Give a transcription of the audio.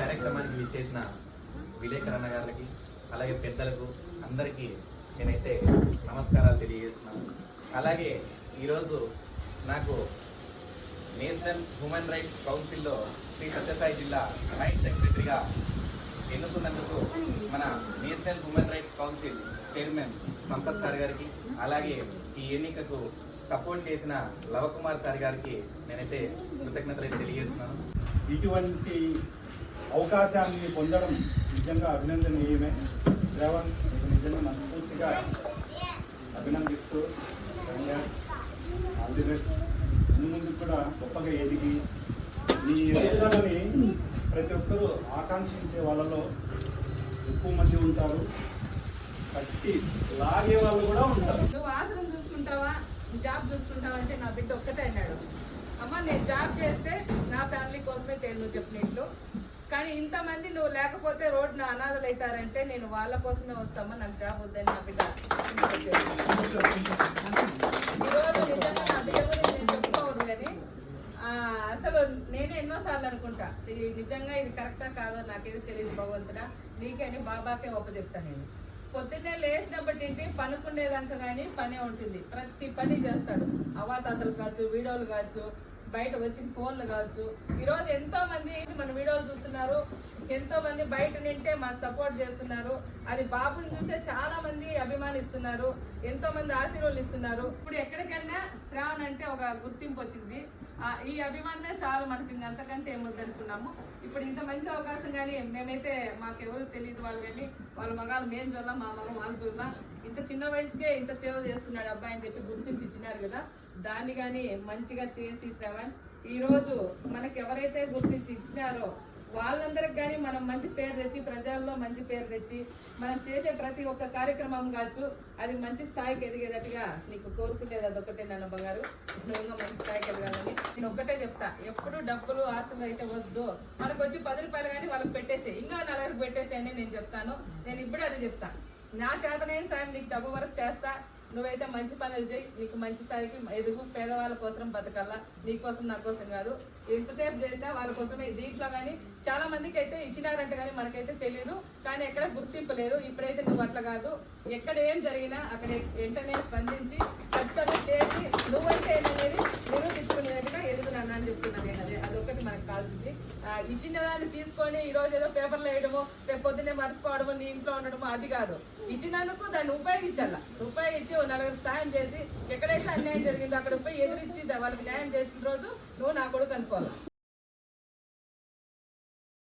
కార్యక్రమానికి విచ్చేసిన విలేకరణ గారికి అలాగే పెద్దలకు అందరికీ నేనైతే నమస్కారాలు తెలియజేస్తున్నాను. అలాగే ఈరోజు నాకు నేషనల్ హ్యూమన్ రైట్స్ కౌన్సిల్లో శ్రీ సత్యసాయి జిల్లా జాయింట్ సెక్రటరీగా ఎన్నుకున్నందుకు మన national human rights council chairman Sampath sir గారికి అలాగే ఈ ఎన్నికకు సపోర్ట్ చేసిన లవకుమార్ సార్ గారికి నేనైతే కృతజ్ఞతలు అయితే తెలియజేస్తున్నాను. ఇటువంటి అవకాశాన్ని పొందడం నిజంగా అభినందనీయమే. శ్రవణ్ మీకు నిజంగా మనస్ఫూర్తిగా అభినందిస్తూ ఆల్ ది బెస్ట్ ముందు కూడా గొప్పగా ఎదిగి మీ ఎదుగుదలని ప్రతి ఒక్కరూ ఆకాంక్షించే వాళ్ళలో ఎక్కువ మంది ఉంటారు. కట్టి లాగే వాళ్ళు కూడా ఉంటారు. నువ్వు ఆసనం చూసుకుంటావా? జాబ్ చూసుకుంటావా అంటే నా బిడ్డ ఒక్కటే అన్నాడు. అమ్మ నేను జాబ్ చేస్తే నా ఫ్యామిలీ కోసమే చేయను చెప్పినట్లు. కానీ ఇంతమంది నువ్వు లేకపోతే రోడ్డున అనాథలు అవుతారంటే నేను వాళ్ళ కోసమే వస్తామా? నాకు జాబ్ వద్దని నా బిడ్డ ఈరోజు నిజంగా నా బిడ్డ గురించి నేను చెప్పుకోవడం కానీ అసలు నేను ఎన్నోసార్లు అనుకుంటా ఇది నిజంగా ఇది కరెక్టా కాదో నాకేది తెలియదు భగవంతుడా నీకని బాబాకే ఒప్పచెప్తాను నేను. పొద్దున్నే లేచినప్పటి నుండి పనుకునేదాకా కానీ పనే ఉంటుంది. ప్రతి పని చేస్తాడు. అవాతాతలు కావచ్చు వీడియోలు కావచ్చు బయట వచ్చిన ఫోన్లు కావచ్చు. ఈరోజు ఎంతో మంది మన వీడియోలు చూస్తున్నారు. ఎంతో మంది బయట నింటే మాకు సపోర్ట్ చేస్తున్నారు. అది బాబుని చూసే చాలా మంది అభిమానిస్తున్నారు. ఎంతో మంది ఆశీర్వాదాలు ఇస్తున్నారు ఇప్పుడు ఎక్కడికెళ్ళినా శ్రావణ్ అంటే ఒక గుర్తింపు వచ్చింది. ఈ అభిమానమే చాలు మనకి అంతకంటే అంతకంటే ఏమొద్దనుకున్నాము ఇప్పుడు ఇంత మంచి అవకాశం కానీ మేమైతే మాకెవరు తెలియదు వాళ్ళు కానీ వాళ్ళ మగాలు మేము చూడలా మా మగ వాళ్ళు చూడాల ఇంత చిన్న వయసుకే ఇంత సేవ చేస్తున్నాడు అబ్బాయి అని చెప్పి గుర్తించి ఇచ్చినారు కదా. దాన్ని కానీ మంచిగా చేసి శ్రవణ్ ఈరోజు మనకి ఎవరైతే గుర్తించి ఇచ్చినారో వాళ్ళందరికి కానీ మనం మంచి పేరు తెచ్చి ప్రజల్లో మంచి పేరు తెచ్చి మనం చేసే ప్రతి ఒక్క కార్యక్రమం కావచ్చు అది మంచి స్థాయికి ఎదిగేటట్టుగా నీకు కోరుకునేది అదొకటే నన్న బంగారు మంచి స్థాయికి ఎదగాలని నేను ఒక్కటే చెప్తా. ఎప్పుడు డబ్బులు ఆస్తులు అయితే వద్దు. మనకు వచ్చి పది రూపాయలు కానీ వాళ్ళకి పెట్టేసి ఇంకా నలుగురికి పెట్టేసే అని నేను చెప్తాను. నేను ఇప్పుడే అది చెప్తా. నా చేతనైన సాయం నీకు డబ్బు వరకు చేస్తా. నువ్వైతే మంచి పనులు చేయి నీకు మంచి స్థాయికి ఎదుగు పేదవాళ్ళ కోసం బతకల్లా నీ కోసం నా కోసం కాదు. ఎంతసేపు చేసినా వాళ్ళ కోసమే. దీంట్లో కానీ చాలా మందికి అయితే ఇచ్చినారంటే కానీ మనకైతే తెలియదు కానీ ఎక్కడ గుర్తింపు లేదు. ఇప్పుడైతే నువ్వు అట్లా కాదు. ఎక్కడ ఏం జరిగినా అక్కడ వెంటనే స్పందించి ఖచ్చితంగా చేసి నువ్వంటే ఏంటనేది నిరూపించుకునేట్టుగా ఎదుగునాను అని చెప్తున్నాను నేను అదే అదొకటి మనకు కావాల్సింది ఆ, ఇచ్చిన దాన్ని తీసుకొని ఈ రోజు ఏదో పేపర్లు వేయడము రేపు పొద్దున్నే మర్చిపోవడము నీ ఇంట్లో ఉండడము అది కాదు. ఇచ్చినందుకు దాన్ని ఉపయోగించాల? ఉపయోగించి నలుగురు సాయం చేసి ఎక్కడైతే అన్యాయం జరిగిందో అక్కడ పోయి ఎదురించి వాళ్ళకి న్యాయం చేసిన రోజు నువ్వు నా కొడుకు అనుకోవాలి?